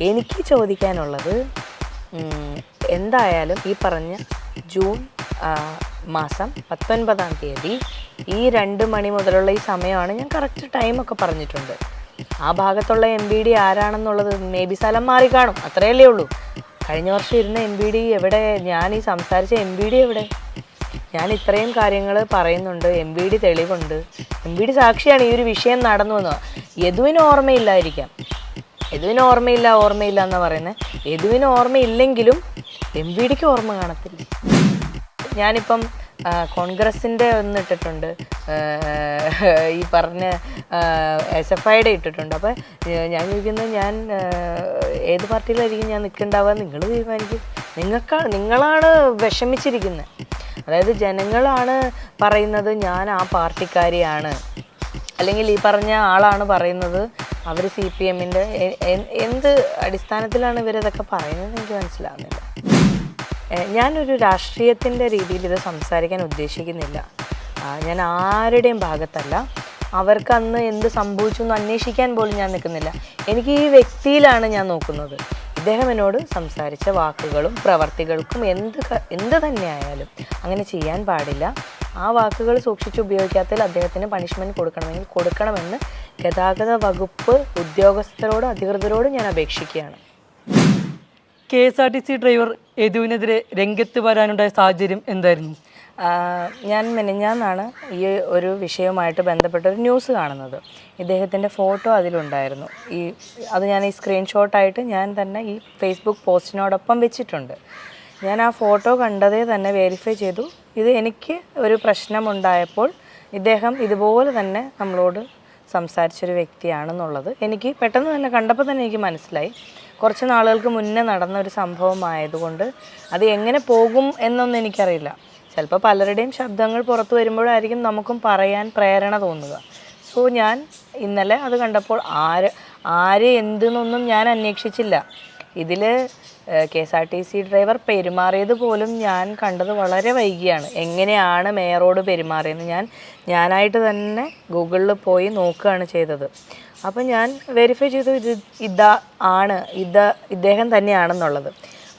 എനിക്ക് ചോദിക്കാനുള്ളത് എന്തായാലും ഈ പറഞ്ഞ ജൂൺ മാസം പത്തൊൻപതാം തീയതി ഈ രണ്ട് മണി മുതലുള്ള ഈ സമയമാണ് ഞാൻ കറക്റ്റ് ടൈമൊക്കെ പറഞ്ഞിട്ടുണ്ട്. ആ ഭാഗത്തുള്ള എം ബി ഡി ആരാണെന്നുള്ളത് മേ ബി സ്ഥലം മാറി കാണും അത്രയല്ലേ ഉള്ളൂ. കഴിഞ്ഞ വർഷം ഇരുന്ന എം ബി ഡി എവിടെ? ഞാൻ ഈ സംസാരിച്ച എം ബി ഡി എവിടെ? ഞാൻ ഇത്രയും കാര്യങ്ങൾ പറയുന്നുണ്ട് എം ബി ഡി തെളിവുണ്ട്. എം ബി ഡി സാക്ഷിയാണ് ഈ ഒരു വിഷയം നടന്നു എന്ന് യദുവിന് ഓർമ്മയില്ലായിരിക്കാം. യദുവിന് ഓർമ്മയില്ല ഓർമ്മയില്ല എന്ന് പറയുന്നത് യദുവിന് ഓർമ്മയില്ലെങ്കിലും എം വി ഡിക്ക് ഓർമ്മ കാണത്തില്ല. ഞാനിപ്പം കോൺഗ്രസിന്റെ ഒന്ന് ഇട്ടിട്ടുണ്ട്. ഈ പറഞ്ഞ എസ് എഫ് ഐയുടെ ഇട്ടിട്ടുണ്ട്. അപ്പോൾ ഞാൻ ചോദിക്കുന്നത് ഞാൻ ഏത് പാർട്ടിയിലായിരിക്കും ഞാൻ നിൽക്കണ്ടാവുക? നിങ്ങൾ തീരുമാനിക്കും. നിങ്ങൾക്കാണ് നിങ്ങളാണ് വിഷമിച്ചിരിക്കുന്നത്. അതായത് ജനങ്ങളാണ് പറയുന്നത് ഞാൻ ആ പാർട്ടിക്കാരിയാണ്. അല്ലെങ്കിൽ ഈ പറഞ്ഞ ആളാണ് പറയുന്നത്. അവർ സി പി എമ്മിന്റെ എന്ത് അടിസ്ഥാനത്തിലാണ് ഇവരിതൊക്കെ പറയുന്നത് എനിക്ക് മനസ്സിലാവുന്നില്ല. ഞാനൊരു രാഷ്ട്രീയത്തിന്റെ രീതിയിൽ ഇത് സംസാരിക്കാൻ ഉദ്ദേശിക്കുന്നില്ല. ഞാൻ ആരുടെയും ഭാഗത്തല്ല. അവർക്ക് അന്ന് എന്ത് സംഭവിച്ചു എന്ന് അന്വേഷിക്കാൻ പോലും ഞാൻ നിൽക്കുന്നില്ല. എനിക്ക് ഈ വ്യക്തിയിലാണ് ഞാൻ നോക്കുന്നത്. ഇദ്ദേഹം എന്നോട് സംസാരിച്ച വാക്കുകളും പ്രവർത്തികൾക്കും എന്ത് എന്ത് തന്നെയായാലും അങ്ങനെ ചെയ്യാൻ പാടില്ല. ആ വാക്കുകൾ സൂക്ഷിച്ച് ഉപയോഗിക്കാത്തതിൽ അദ്ദേഹത്തിന് പണിഷ്മെന്റ് കൊടുക്കണമെങ്കിൽ കൊടുക്കണമെന്ന് ഗതാഗത വകുപ്പ് ഉദ്യോഗസ്ഥരോട് അധികൃതരോട് ഞാൻ അപേക്ഷിക്കുകയാണ്. K S R T C driver യദുവിനെതിരെ രംഗത്ത് വരാനുണ്ടായ സാഹചര്യം എന്തായിരുന്നു? ഞാൻ മെനഞ്ഞാന്നാണ് ഈ ഒരു വിഷയവുമായിട്ട് ബന്ധപ്പെട്ട ഒരു ന്യൂസ് കാണുന്നത്. ഇദ്ദേഹത്തിന്റെ ഫോട്ടോ അതിലുണ്ടായിരുന്നു. ഈ അത് ഞാൻ ഈ സ്ക്രീൻഷോട്ടായിട്ട് ഞാൻ തന്നെ ഈ ഫേസ്ബുക്ക് പോസ്റ്റിനോടൊപ്പം വെച്ചിട്ടുണ്ട്. ഞാൻ ആ ഫോട്ടോ കണ്ടതേ തന്നെ വെരിഫൈ ചെയ്തു. ഇത് എനിക്ക് ഒരു പ്രശ്നമുണ്ടായപ്പോൾ ഇദ്ദേഹം ഇതുപോലെ തന്നെ നമ്മളോട് സംസാരിച്ചൊരു വ്യക്തിയാണെന്നുള്ളത് എനിക്ക് പെട്ടെന്ന് തന്നെ കണ്ടപ്പോൾ തന്നെ എനിക്ക് മനസ്സിലായി. കുറച്ച് നാളുകൾക്ക് മുന്നേ നടന്ന ഒരു സംഭവമായതുകൊണ്ട് അത് എങ്ങനെ പോകും എന്നൊന്നും എനിക്കറിയില്ല. ചിലപ്പോൾ പലരുടെയും ശബ്ദങ്ങൾ പുറത്തു വരുമ്പോഴായിരിക്കും നമുക്കും പറയാൻ പ്രേരണ തോന്നുക. സോ ഞാൻ ഇന്നലെ അത് കണ്ടപ്പോൾ ആര് ആര് എന്തെന്നൊന്നും ഞാൻ അന്വേഷിച്ചില്ല. ഇതിൽ K S R T C driver പെരുമാറിയത് പോലും ഞാൻ കണ്ടത് വളരെ വൈകിയാണ്. എങ്ങനെയാണ് മേയറോട് പെരുമാറിയെന്ന് ഞാൻ ഞാനായിട്ട് തന്നെ ഗൂഗിളിൽ പോയി നോക്കുകയാണ് ചെയ്തത്. അപ്പം ഞാൻ വെരിഫൈ ചെയ്തു ഇത് ഇതാ ആണ് ഇത് ഇദ്ദേഹം തന്നെയാണെന്നുള്ളത്.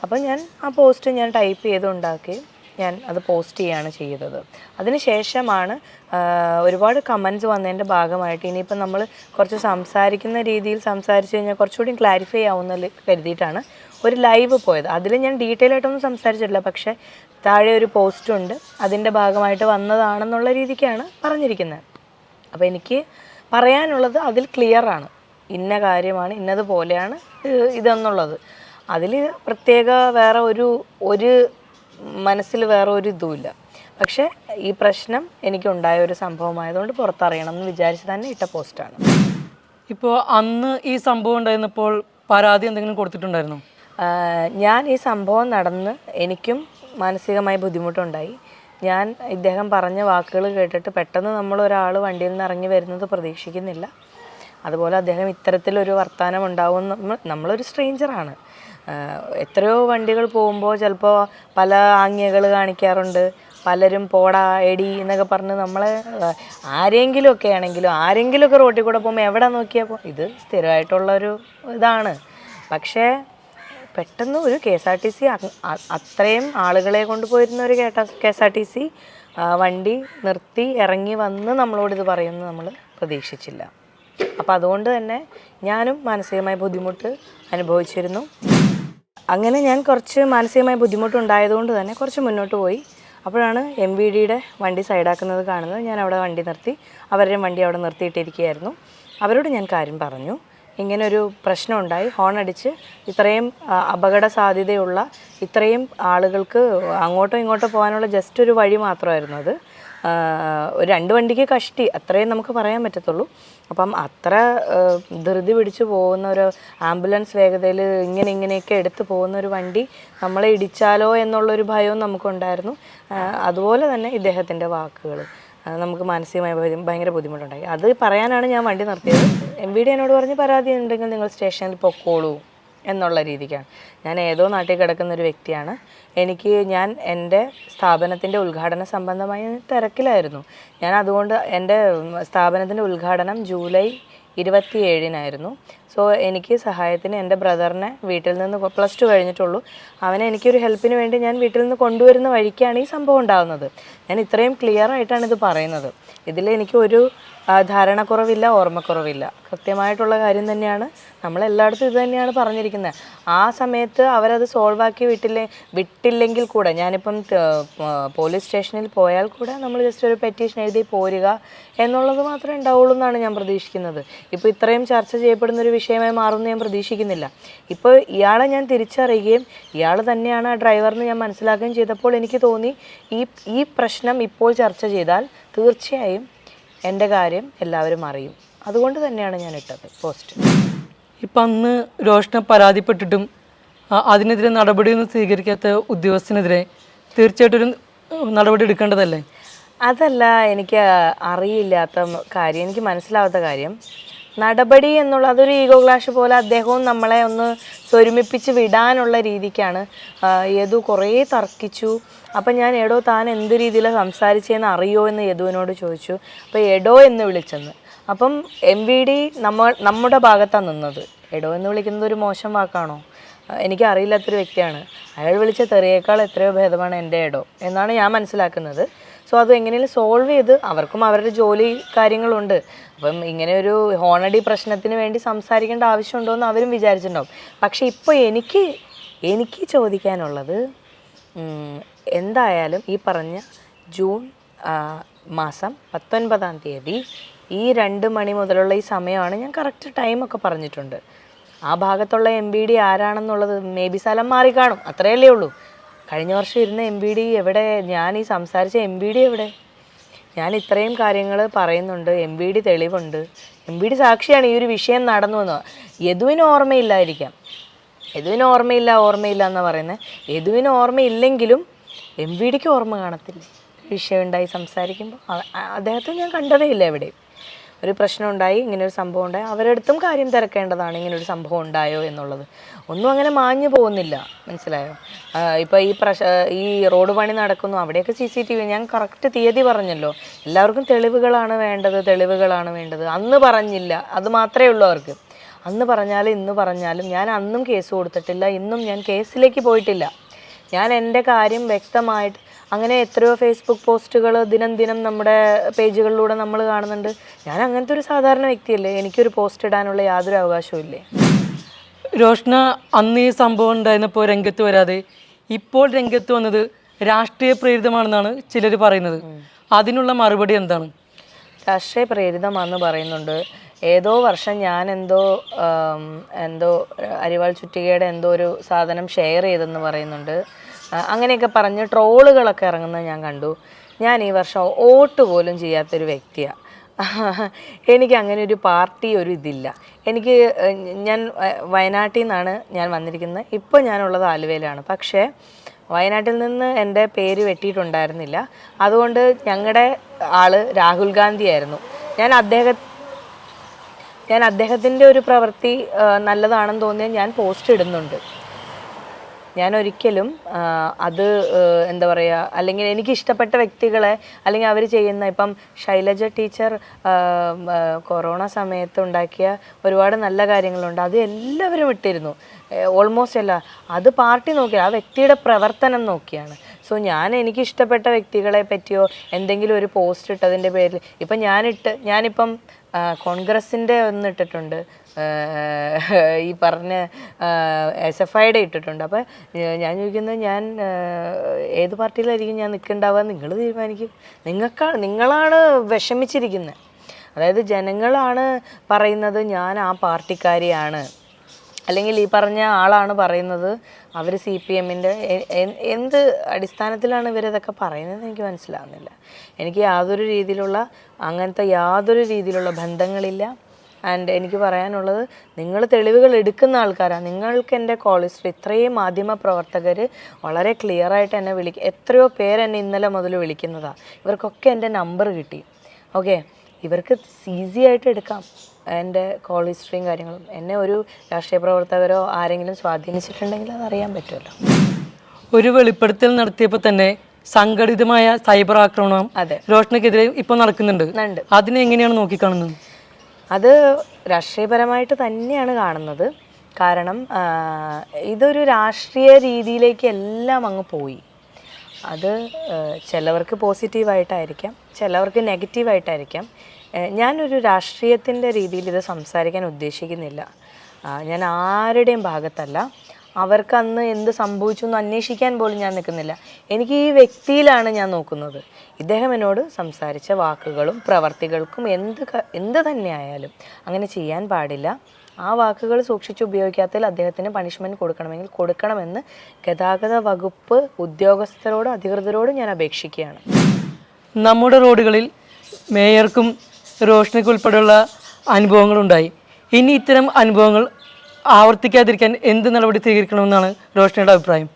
അപ്പം ഞാൻ ആ പോസ്റ്റ് ഞാൻ ടൈപ്പ് ചെയ്തുണ്ടാക്കി ഞാൻ അത് പോസ്റ്റ് ചെയ്യുകയാണ് ചെയ്തത്. അതിനുശേഷമാണ് ശേഷമാണ് ഒരുപാട് കമൻസ് വന്നതിന്റെ ഭാഗമായിട്ട് ഇനിയിപ്പം നമ്മൾ കുറച്ച് സംസാരിക്കുന്ന രീതിയിൽ സംസാരിച്ച് കഴിഞ്ഞാൽ കുറച്ചുകൂടി ക്ലാരിഫൈ ആവുന്ന കരുതിയിട്ടാണ് ഒരു ലൈവ് പോയത്. അതിൽ ഞാൻ ഡീറ്റെയിൽ ആയിട്ടൊന്നും സംസാരിച്ചിട്ടില്ല. പക്ഷേ താഴെ ഒരു പോസ്റ്റ് ഉണ്ട്. അതിന്റെ ഭാഗമായിട്ട് വന്നതാണെന്നുള്ള രീതിക്കാണ് പറഞ്ഞിരിക്കുന്നത്. അപ്പോൾ എനിക്ക് പറയാനുള്ളത് അതിൽ ക്ലിയർ ആണ്. ഇന്ന കാര്യമാണ് ഇന്നതുപോലെയാണ് ഇത് ഇതെന്നുള്ളത്. അതിൽ പ്രത്യേക വേറെ ഒരു ഒരു മനസ്സിൽ വേറെ ഒരു ഇതുമില്ല. പക്ഷേ ഈ പ്രശ്നം എനിക്കുണ്ടായ ഒരു സംഭവമായതുകൊണ്ട് പുറത്തറിയണം എന്ന് വിചാരിച്ച് തന്നെ ഇട്ട പോസ്റ്റാണ് ഇപ്പോൾ അന്ന് ഈ സംഭവം ഉണ്ടായിരുന്നപ്പോൾ പരാതി എന്തെങ്കിലും കൊടുത്തിട്ടുണ്ടായിരുന്നോ? ഞാൻ ഈ സംഭവം നടന്ന് എനിക്കും മാനസികമായി ബുദ്ധിമുട്ടുണ്ടായി. ഞാൻ ഇദ്ദേഹം പറഞ്ഞ വാക്കുകൾ കേട്ടിട്ട് പെട്ടെന്ന് നമ്മൾ ഒരാൾ വണ്ടിയിൽ നിന്ന് ഇറങ്ങി വരുന്നത് പ്രതീക്ഷിക്കുന്നില്ല. അതുപോലെ അദ്ദേഹം ഇത്തരത്തിലൊരു വർത്തമാനം ഉണ്ടാവും. നമ്മൾ നമ്മളൊരു സ്ട്രേഞ്ചറാണ് എത്രയോ വണ്ടികൾ പോകുമ്പോൾ ചിലപ്പോൾ പല ആംഗ്യകൾ കാണിക്കാറുണ്ട്. പലരും പോടാ എടി എന്നൊക്കെ പറഞ്ഞ് നമ്മളെ ആരെങ്കിലുമൊക്കെ ആണെങ്കിലും ആരെങ്കിലുമൊക്കെ റോട്ടിൽ കൂടെ പോകുമ്പോൾ എവിടെ നോക്കിയപ്പോൾ ഇത് സ്ഥിരമായിട്ടുള്ളൊരു ഇതാണ്. പക്ഷേ പെട്ടെന്ന് ഒരു K S R T C അത്രയും ആളുകളെ കൊണ്ടുപോയിരുന്ന ഒരു K S R T C വണ്ടി നിർത്തി ഇറങ്ങി വന്ന് നമ്മളോട് ഇത് പറയുമെന്ന് നമ്മൾ പ്രതീക്ഷിച്ചില്ല. അപ്പോൾ അതുകൊണ്ട് തന്നെ ഞാനും മാനസികമായ ബുദ്ധിമുട്ട് അനുഭവിച്ചിരുന്നു. അങ്ങനെ ഞാൻ കുറച്ച് മാനസികമായ ബുദ്ധിമുട്ടുണ്ടായതുകൊണ്ട് തന്നെ കുറച്ച് മുന്നോട്ട് പോയി. അപ്പോഴാണ് എം വി ഡിയുടെ വണ്ടി സൈഡാക്കുന്നത് കാണുന്നത്. ഞാൻ അവിടെ വണ്ടി നിർത്തി അവരുടെ വണ്ടി അവിടെ നിർത്തിയിട്ടിരിക്കുകയായിരുന്നു. അവരോട് ഞാൻ കാര്യം പറഞ്ഞു. ഇങ്ങനൊരു പ്രശ്നം ഉണ്ടായി ഹോൺ അടിച്ച് ഇത്രയും അപകട സാധ്യതയുള്ള ഇത്രയും ആളുകൾക്ക് അങ്ങോട്ടും ഇങ്ങോട്ടും പോകാനുള്ള ജസ്റ്റ് ഒരു വഴി മാത്രമായിരുന്നു അത്. ഒരു രണ്ട് വണ്ടിക്ക് കഷ്ടി. അത്രയും നമുക്ക് പറയാൻ പറ്റത്തുള്ളൂ. അപ്പം അത്ര ധൃതി പിടിച്ച് പോകുന്ന ഒരു ആംബുലൻസ് വേഗതയിൽ ഇങ്ങനെ ഇങ്ങനെയൊക്കെ എടുത്ത് പോകുന്ന ഒരു വണ്ടി നമ്മളെ ഇടിച്ചാലോ എന്നുള്ളൊരു ഭയവും നമുക്കുണ്ടായിരുന്നു. അതുപോലെ തന്നെ ഇദ്ദേഹത്തിന്റെ വാക്കുകൾ നമുക്ക് മാനസികമായി ഭയ- ഭയങ്കര ബുദ്ധിമുട്ടുണ്ടായി. അത് പറയാനാണ് ഞാൻ വണ്ടി നിർത്തിയത്. എം വി ഡി എന്നോട് പറഞ്ഞ് പരാതി ഉണ്ടെങ്കിൽ നിങ്ങൾ സ്റ്റേഷനിൽ പൊക്കോളൂ എന്നുള്ള രീതിക്കാണ്. ഞാൻ ഏതോ നാട്ടിൽ കിടക്കുന്ന ഒരു വ്യക്തിയാണ്. എനിക്ക് ഞാൻ എന്റെ സ്ഥാപനത്തിന്റെ ഉദ്ഘാടന സംബന്ധമായി തിരക്കിലായിരുന്നു. ഞാൻ അതുകൊണ്ട് എന്റെ സ്ഥാപനത്തിന്റെ ഉദ്ഘാടനം ജൂലൈ ഇരുപത്തിയേഴിനായിരുന്നു. സോ എനിക്ക് സഹായത്തിന് എന്റെ ബ്രദറിനെ വീട്ടിൽ നിന്ന് പ്ലസ് ടു കഴിഞ്ഞിട്ടുള്ളൂ. അവനെ എനിക്കൊരു ഹെൽപ്പിന് വേണ്ടി ഞാൻ വീട്ടിൽ നിന്ന് കൊണ്ടുവരുന്ന വഴിക്കാണ് ഈ സംഭവം ഉണ്ടാകുന്നത് ഞാൻ ഇത്രയും ക്ലിയർ ആയിട്ടാണ് ഇത് പറയുന്നത്. ഇതിൽ എനിക്ക് ഒരു ധാരണക്കുറവില്ല ഓർമ്മക്കുറവില്ല. കൃത്യമായിട്ടുള്ള കാര്യം തന്നെയാണ് നമ്മളെല്ലായിടത്തും ഇത് തന്നെയാണ് പറഞ്ഞിരിക്കുന്നത്. ആ സമയത്ത് അവരത് സോൾവ് ആക്കി വിട്ടില്ലേ വിട്ടില്ലെങ്കിൽ കൂടെ ഞാനിപ്പം പോലീസ് സ്റ്റേഷനിൽ പോയാൽ കൂടെ നമ്മൾ ജസ്റ്റ് ഒരു പെറ്റീഷൻ എഴുതി പോരുക എന്നുള്ളത് മാത്രമേ ഉണ്ടാവുള്ളൂ എന്നാണ് ഞാൻ പ്രതീക്ഷിക്കുന്നത്. ഇപ്പോൾ ഇത്രയും ചർച്ച ചെയ്യപ്പെടുന്ന ഒരു വിഷയമായി മാറുമെന്ന് ഞാൻ പ്രതീക്ഷിക്കുന്നില്ല. ഇപ്പോൾ ഇയാളെ ഞാൻ തിരിച്ചറിയുകയും ഇയാൾ തന്നെയാണ് ആ ഡ്രൈവറിന് ഞാൻ മനസ്സിലാക്കുകയും ചെയ്തപ്പോൾ എനിക്ക് തോന്നി ഈ ഈ പ്രശ്നം ഇപ്പോൾ ചർച്ച ചെയ്താൽ തീർച്ചയായും എന്റെ കാര്യം എല്ലാവരും അറിയും. അതുകൊണ്ട് തന്നെയാണ് ഞാൻ ഇട്ടത് പോസ്റ്റ് ഇപ്പം അന്ന് രോഷനെ പരാതിപ്പെട്ടിട്ടും അതിനെതിരെ നടപടിയൊന്നും സ്വീകരിക്കാത്ത ഉദ്യോഗസ്ഥനെതിരെ തീർച്ചയായിട്ടും ഒരു നടപടി എടുക്കേണ്ടതല്ലേ? അതല്ല എനിക്ക് അറിയില്ലാത്ത കാര്യം എനിക്ക് മനസ്സിലാവാത്ത കാര്യം. നടപടി എന്നുള്ള അതൊരു ഈഗോ ക്ലാഷ് പോലെ അദ്ദേഹവും നമ്മളെ ഒന്ന് സ്വരുമിപ്പിച്ച് വിടാനുള്ള രീതിക്കാണ്. യദു കുറേ തർക്കിച്ചു. അപ്പം ഞാൻ എടോ താൻ എന്ത് രീതിയിലാണ് സംസാരിച്ചതെന്ന് അറിയോ എന്ന് യദുവിനോട് ചോദിച്ചു. അപ്പോൾ എടോ എന്ന് വിളിച്ചെന്ന്. അപ്പം എം വി ഡി നമ്മ നമ്മുടെ ഭാഗത്താണ് നിന്നത്. എടോ എന്ന് വിളിക്കുന്നത് ഒരു മോശം വാക്കാണോ? എനിക്ക് അറിയില്ലാത്തൊരു വ്യക്തിയാണ്. അയാൾ വിളിച്ച തെറിയേക്കാൾ എത്രയോ ഭേദമാണ് എന്റെ എടോ എന്നാണ് ഞാൻ മനസ്സിലാക്കുന്നത്. സോ അത് എങ്ങനെയും സോൾവ് ചെയ്ത് അവർക്കും അവരുടെ ജോലി കാര്യങ്ങളുണ്ട്. അപ്പം ഇങ്ങനെ ഒരു ഹോണടി പ്രശ്നത്തിന് വേണ്ടി സംസാരിക്കേണ്ട ആവശ്യമുണ്ടോ എന്ന് അവരും വിചാരിച്ചിട്ടുണ്ടാവും. പക്ഷേ ഇപ്പോൾ എനിക്ക് എനിക്ക് ചോദിക്കാനുള്ളത് എന്തായാലും ഈ പറഞ്ഞ ജൂൺ മാസം പത്തൊൻപതാം തീയതി ഈ രണ്ട് മണി മുതലുള്ള ഈ സമയമാണ് ഞാൻ കറക്റ്റ് ടൈമൊക്കെ പറഞ്ഞിട്ടുണ്ട്. ആ ഭാഗത്തുള്ള എം ബി ഡി ആരാണെന്നുള്ളത് മേ ബി സ്ഥലം മാറി കാണും. അത്രയല്ലേ ഉള്ളൂ. കഴിഞ്ഞ വർഷം ഇരുന്ന എം ബി ഡി എവിടെ? ഞാൻ ഈ സംസാരിച്ച എം ബി ഡി എവിടെ? ഞാൻ ഇത്രയും കാര്യങ്ങൾ പറയുന്നുണ്ട്. എം ബി ഡി തെളിവുണ്ട്. എം ബി ഡി സാക്ഷിയാണ് ഈ ഒരു വിഷയം നടന്നു എന്ന് യദുവിന് ഓർമ്മയില്ലായിരിക്കാം. യദുവിന് ഓർമ്മയില്ല ഓർമ്മയില്ല എന്ന് പറയുന്നത് യദുവിന് ഓർമ്മയില്ലെങ്കിലും എം ബി ഡിക്ക് ഓർമ്മ കാണത്തില്ല. വിഷയമുണ്ടായി സംസാരിക്കുമ്പോൾ അദ്ദേഹത്തെ ഞാൻ കണ്ടതേ ഇല്ല എവിടെയും. ഒരു പ്രശ്നം ഉണ്ടായി ഇങ്ങനെ ഒരു സംഭവം ഉണ്ടായി. അവരടുത്തും കാര്യം തിരക്കേണ്ടതാണ് ഇങ്ങനെ ഒരു സംഭവം ഉണ്ടായോ എന്നുള്ളത്. ഒന്നും അങ്ങനെ മാഞ്ഞു പോകുന്നില്ല. മനസ്സിലായോ? ഇപ്പോൾ ഈ പ്രശ ഈ റോഡ് പണി നടക്കുന്നു. അവിടെയൊക്കെ സി സി ടി വി ഞാൻ കറക്റ്റ് തീയതി പറഞ്ഞല്ലോ. എല്ലാവർക്കും തെളിവുകളാണ് വേണ്ടത് തെളിവുകളാണ് വേണ്ടത്. അന്ന് പറഞ്ഞില്ല. അത് മാത്രമേ ഉള്ളൂ അവർക്ക്. അന്ന് പറഞ്ഞാലും ഇന്ന് പറഞ്ഞാലും ഞാൻ അന്നും കേസ് കൊടുത്തിട്ടില്ല. ഇന്നും ഞാൻ കേസിലേക്ക് പോയിട്ടില്ല. ഞാൻ എന്റെ കാര്യം വ്യക്തമായിട്ട് അങ്ങനെ എത്രയോ ഫേസ്ബുക്ക് പോസ്റ്റുകൾ ദിനം ദിനം നമ്മുടെ പേജുകളിലൂടെ നമ്മൾ കാണുന്നുണ്ട്. ഞാൻ അങ്ങനത്തെ ഒരു സാധാരണ വ്യക്തിയല്ലേ. എനിക്കൊരു പോസ്റ്റ് ഇടാനുള്ള യാതൊരു അവകാശവും ഇല്ലേ? രോഷന അന്ന് ഈ സംഭവം ഉണ്ടായിരുന്നപ്പോൾ രംഗത്ത് വരാതെ ഇപ്പോൾ രംഗത്ത് വന്നത് രാഷ്ട്രീയ പ്രേരിതമാണെന്നാണ് ചിലർ പറയുന്നത്. അതിനുള്ള മറുപടി എന്താണ്? രാഷ്ട്രീയ പ്രേരിതമാണെന്ന് പറയുന്നുണ്ട്. ഏതോ വർഷം ഞാൻ എന്തോ എന്തോ അരിവാൾ ചുറ്റികയുടെ എന്തോ ഒരു സാധനം ഷെയർ ചെയ്തെന്ന് പറയുന്നുണ്ട്. അങ്ങനെയൊക്കെ പറഞ്ഞ് ട്രോളുകളൊക്കെ ഇറങ്ങുന്നത് ഞാൻ കണ്ടു. ഞാൻ ഈ വർഷം വോട്ട് പോലും ചെയ്യാത്തൊരു വ്യക്തിയാണ് എനിക്ക് അങ്ങനെ ഒരു പാർട്ടി ഒരു ഇതില്ല. എനിക്ക് ഞാൻ വയനാട്ടിൽ നിന്നാണ് ഞാൻ വന്നിരിക്കുന്നത്. ഇപ്പോൾ ഞാനുള്ളത് ആലുവയിലാണ്. പക്ഷേ വയനാട്ടിൽ നിന്ന് എന്റെ പേര് വെട്ടിയിട്ടുണ്ടായിരുന്നില്ല. അതുകൊണ്ട് ഞങ്ങളുടെ ആൾ രാഹുൽ ഗാന്ധി ആയിരുന്നു. ഞാൻ അദ്ദേഹം ഞാൻ അദ്ദേഹത്തിന്റെ ഒരു പ്രവൃത്തി നല്ലതാണെന്ന് തോന്നിയാൽ ഞാൻ പോസ്റ്റ് ഇടുന്നുണ്ട്. ഞാൻ ഒരിക്കലും അത് എന്താ പറയുക അല്ലെങ്കിൽ എനിക്ക് ഇഷ്ടപ്പെട്ട വ്യക്തികളെ അല്ലെങ്കിൽ അവർ ചെയ്യുന്ന ഇപ്പം ശൈലജ ടീച്ചർ കൊറോണ സമയത്ത് ഉണ്ടാക്കിയ ഒരുപാട് നല്ല കാര്യങ്ങളുണ്ട്. അത് എല്ലാവരും ഇട്ടിരുന്നു. ഓൾമോസ്റ്റ് അല്ല അത് പാർട്ടി നോക്കിയാണ് ആ വ്യക്തിയുടെ പ്രവർത്തനം നോക്കിയാണ്. സോ ഞാൻ എനിക്ക് ഇഷ്ടപ്പെട്ട വ്യക്തികളെ പറ്റിയോ എന്തെങ്കിലും ഒരു പോസ്റ്റ് ഇട്ടതിന്റെ പേരിൽ ഇപ്പം ഞാനിട്ട് ഞാനിപ്പം കോൺഗ്രസിന്റെ ഒന്ന് ഇട്ടിട്ടുണ്ട്. ഈ പറഞ്ഞ എസ് എഫ് ഐയുടെ ഇട്ടിട്ടുണ്ട്. അപ്പോൾ ഞാൻ ചോദിക്കുന്നത് ഞാൻ ഏത് പാർട്ടിയിലായിരിക്കും ഞാൻ നിൽക്കേണ്ടാവുക? നിങ്ങൾ തീരുമാനിക്കും. നിങ്ങൾക്കാണ് നിങ്ങളാണ് വിഷമിച്ചിരിക്കുന്നത്. അതായത് ജനങ്ങളാണ് പറയുന്നത് ഞാൻ ആ പാർട്ടിക്കാരിയാണ്. അല്ലെങ്കിൽ ഈ പറഞ്ഞ ആളാണ് പറയുന്നത് അവർ സി പി എമ്മിന്റെ എന്ത് അടിസ്ഥാനത്തിലാണ് ഇവരിതൊക്കെ പറയുന്നത് എനിക്ക് മനസ്സിലാവുന്നില്ല. എനിക്ക് യാതൊരു രീതിയിലുള്ള അങ്ങനത്തെ യാതൊരു രീതിയിലുള്ള ബന്ധങ്ങളില്ല. ആൻഡ് എനിക്ക് പറയാനുള്ളത് നിങ്ങൾ തെളിവുകൾ എടുക്കുന്ന ആൾക്കാരാണ് നിങ്ങൾക്ക് എന്റെ ഹിസ്റ്ററി ഇത്രയും മാധ്യമ പ്രവർത്തകർ വളരെ ക്ലിയറായിട്ട് എന്നെ വിളിക്കും എത്രയോ പേര് എന്നെ ഇന്നലെ മുതൽ വിളിക്കുന്നതാണ് ഇവർക്കൊക്കെ എന്റെ നമ്പർ കിട്ടി. ഓക്കെ ഇവർക്ക് ഈസി ആയിട്ട് എടുക്കാം. എന്റെ കോൾ ഹിസ്റ്ററിയും കാര്യങ്ങളും എന്നെ ഒരു രാഷ്ട്രീയ പ്രവർത്തകരോ ആരെങ്കിലും സ്വാധീനിച്ചിട്ടുണ്ടെങ്കിൽ അത് അറിയാൻ പറ്റുമല്ലോ. ഒരു വെളിപ്പെടുത്തൽ നടത്തിയപ്പോൾ തന്നെ സംഘടിതമായ സൈബർ ആക്രമണം അതെ. രോഷനക്കെതിരെ ഇപ്പോൾ നടക്കുന്നുണ്ട്. അതിനെ എങ്ങനെയാണ് നോക്കിക്കാണുന്നത്? അത് രാഷ്ട്രീയപരമായിട്ട് തന്നെയാണ് കാണുന്നത്. കാരണം ഇതൊരു രാഷ്ട്രീയ രീതിയിലേക്ക് എല്ലാം അങ്ങ് പോയി. അത് ചിലവർക്ക് പോസിറ്റീവായിട്ടായിരിക്കാം ചിലവർക്ക് നെഗറ്റീവായിട്ടായിരിക്കാം ഞാനൊരു രാഷ്ട്രീയത്തിന്റെ രീതിയിൽ ഇത് സംസാരിക്കാൻ ഉദ്ദേശിക്കുന്നില്ല. ഞാൻ ആരുടെയും ഭാഗത്തല്ല. അവർക്കന്ന് എന്ത് സംഭവിച്ചു എന്ന് അന്വേഷിക്കാൻ പോലും ഞാൻ നിൽക്കുന്നില്ല. എനിക്ക് ഈ വ്യക്തിയിലാണ് ഞാൻ നോക്കുന്നത്. ഇദ്ദേഹം എന്നോട് സംസാരിച്ച വാക്കുകളും പ്രവർത്തികൾക്കും എന്ത് എന്ത് തന്നെയായാലും അങ്ങനെ ചെയ്യാൻ പാടില്ല. ആ വാക്കുകൾ സൂക്ഷിച്ച് ഉപയോഗിക്കാത്തതിൽ അദ്ദേഹത്തിന് പണിഷ്മെന്റ് കൊടുക്കണമെങ്കിൽ കൊടുക്കണമെന്ന് ഗതാഗത വകുപ്പ് ഉദ്യോഗസ്ഥരോട് അധികൃതരോട് ഞാൻ അപേക്ഷിക്കുകയാണ്. നമ്മുടെ റോഡുകളിൽ മേയർക്കും റോഷനിക്കും ഉൾപ്പെടെയുള്ള അനുഭവങ്ങളുണ്ടായി. ഇനി ഇത്തരം അനുഭവങ്ങൾ ആവർത്തിക്കാതിരിക്കാൻ എന്ത് നടപടി സ്വീകരിക്കണമെന്നാണ് റോഷനയുടെ അഭിപ്രായം?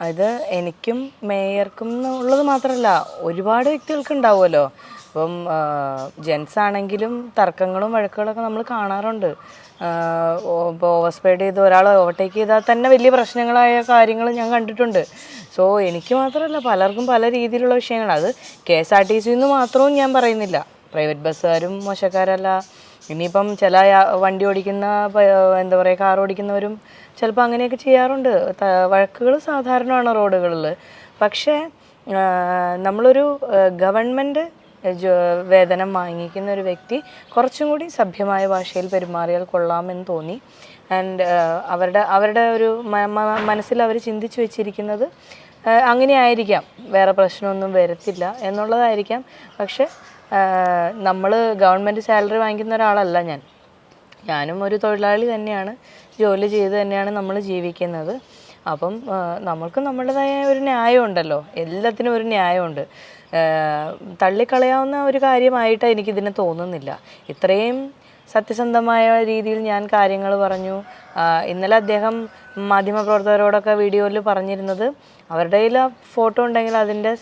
അത് എനിക്കും മേയർക്കും എന്നുള്ളത് മാത്രമല്ല ഒരുപാട് വ്യക്തികൾക്ക് ഉണ്ടാവുമല്ലോ. അപ്പം ജെൻസ് ആണെങ്കിലും തർക്കങ്ങളും വഴക്കുകളൊക്കെ നമ്മൾ കാണാറുണ്ട്. ഇപ്പോൾ ഓവർ സ്പീഡ് ചെയ്ത് ഒരാൾ ഓവർടേക്ക് ചെയ്താൽ തന്നെ വലിയ പ്രശ്നങ്ങളായ കാര്യങ്ങൾ ഞാൻ കണ്ടിട്ടുണ്ട്. സോ എനിക്ക് മാത്രമല്ല പലർക്കും പല രീതിയിലുള്ള വിഷയങ്ങൾ. അത് കെ എസ് ആർ ടി സിന്ന് മാത്രവും ഞാൻ പറയുന്നില്ല. പ്രൈവറ്റ് ബസ്സുകാരും മോശക്കാരല്ല. ഇനിയിപ്പം ചില വണ്ടി ഓടിക്കുന്ന എന്താ പറയുക കാർ ഓടിക്കുന്നവരും ചിലപ്പോൾ അങ്ങനെയൊക്കെ ചെയ്യാറുണ്ട്. വഴക്കുകൾ സാധാരണമാണ് റോഡുകളിൽ പക്ഷേ നമ്മളൊരു ഗവൺമെന്റ് വേതനം വാങ്ങിക്കുന്ന ഒരു വ്യക്തി കുറച്ചും കൂടി സഭ്യമായ ഭാഷയിൽ പെരുമാറിയാൽ കൊള്ളാമെന്ന് തോന്നി. ആൻഡ് അവരുടെ അവരുടെ ഒരു മനസ്സിൽ അവർ ചിന്തിച്ചു വെച്ചിരിക്കുന്നത് അങ്ങനെ ആയിരിക്കാം വേറെ പ്രശ്നമൊന്നും വരത്തില്ല എന്നുള്ളതായിരിക്കാം. പക്ഷെ നമ്മൾ ഗവൺമെന്റ് സാലറി വാങ്ങിക്കുന്ന ഒരാളല്ല ഞാൻ. ഞാനും ഒരു തൊഴിലാളി തന്നെയാണ്. ജോലി ചെയ്ത് തന്നെയാണ് നമ്മൾ ജീവിക്കുന്നത്. അപ്പം നമ്മൾക്ക് നമ്മളുടേതായ ഒരു ന്യായമുണ്ടല്ലോ. എല്ലാത്തിനും ഒരു ന്യായമുണ്ട്. തള്ളിക്കളയാവുന്ന ഒരു കാര്യമായിട്ട് എനിക്കിതിനെ തോന്നുന്നില്ല. ഇത്രയും സത്യസന്ധമായ രീതിയിൽ ഞാൻ കാര്യങ്ങൾ പറഞ്ഞു. ഇന്നലെ അദ്ദേഹം മാധ്യമപ്രവർത്തകരോടൊക്കെ വീഡിയോയിൽ പറഞ്ഞിരുന്നത് അവരുടെ കയ്യിൽ ഫോട്ടോ ഉണ്ടെങ്കിൽ അതിന്റെ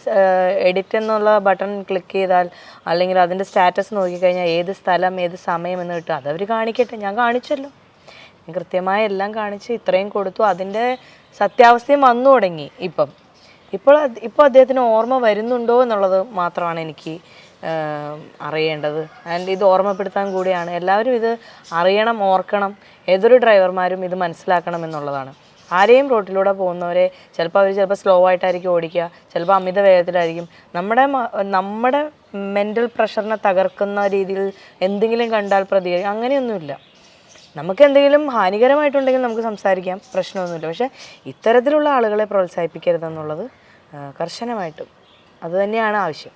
എഡിറ്റ് എന്നുള്ള ബട്ടൺ ക്ലിക്ക് ചെയ്താൽ അല്ലെങ്കിൽ അതിന്റെ സ്റ്റാറ്റസ് നോക്കിക്കഴിഞ്ഞാൽ ഏത് സ്ഥലം ഏത് സമയം എന്ന് കിട്ടും. അതവർ കാണിക്കട്ടെ. ഞാൻ കാണിച്ചല്ലോ. കൃത്യമായ എല്ലാം കാണിച്ച് ഇത്രയും കൊടുത്തു. അതിന്റെ സത്യാവസ്ഥയും വന്നു തുടങ്ങി ഇപ്പം. ഇപ്പോൾ ഇപ്പോൾ അദ്ദേഹത്തിന് ഓർമ്മ വരുന്നുണ്ടോ എന്നുള്ളത് മാത്രമാണ് എനിക്ക് അറിയേണ്ടത്. ആൻഡ് ഇത് ഓർമ്മപ്പെടുത്താൻ കൂടിയാണ്. എല്ലാവരും ഇത് അറിയണം ഓർക്കണം. ഏതൊരു ഡ്രൈവർമാരും ഇത് മനസ്സിലാക്കണം എന്നുള്ളതാണ്. ആരെയും റോട്ടിലൂടെ പോകുന്നവരെ ചിലപ്പോൾ അവർ ചിലപ്പോൾ സ്ലോ ആയിട്ടായിരിക്കും ഓടിക്കുക ചിലപ്പോൾ അമിത വേഗത്തിലായിരിക്കും. നമ്മുടെ നമ്മുടെ മെന്റൽ പ്രഷറിനെ തകർക്കുന്ന രീതിയിൽ എന്തെങ്കിലും കണ്ടാൽ പ്രതികരിക്കും. അങ്ങനെയൊന്നുമില്ല. നമുക്ക് എന്തെങ്കിലും ഹാനികരമായിട്ടുണ്ടെങ്കിൽ നമുക്ക് സംസാരിക്കാം. പ്രശ്നമൊന്നുമില്ല. പക്ഷേ ഇത്തരത്തിലുള്ള ആളുകളെ പ്രോത്സാഹിപ്പിക്കരുതെന്നുള്ളത് കർശനമായിട്ടും. അതുതന്നെയാണ് ആവശ്യം.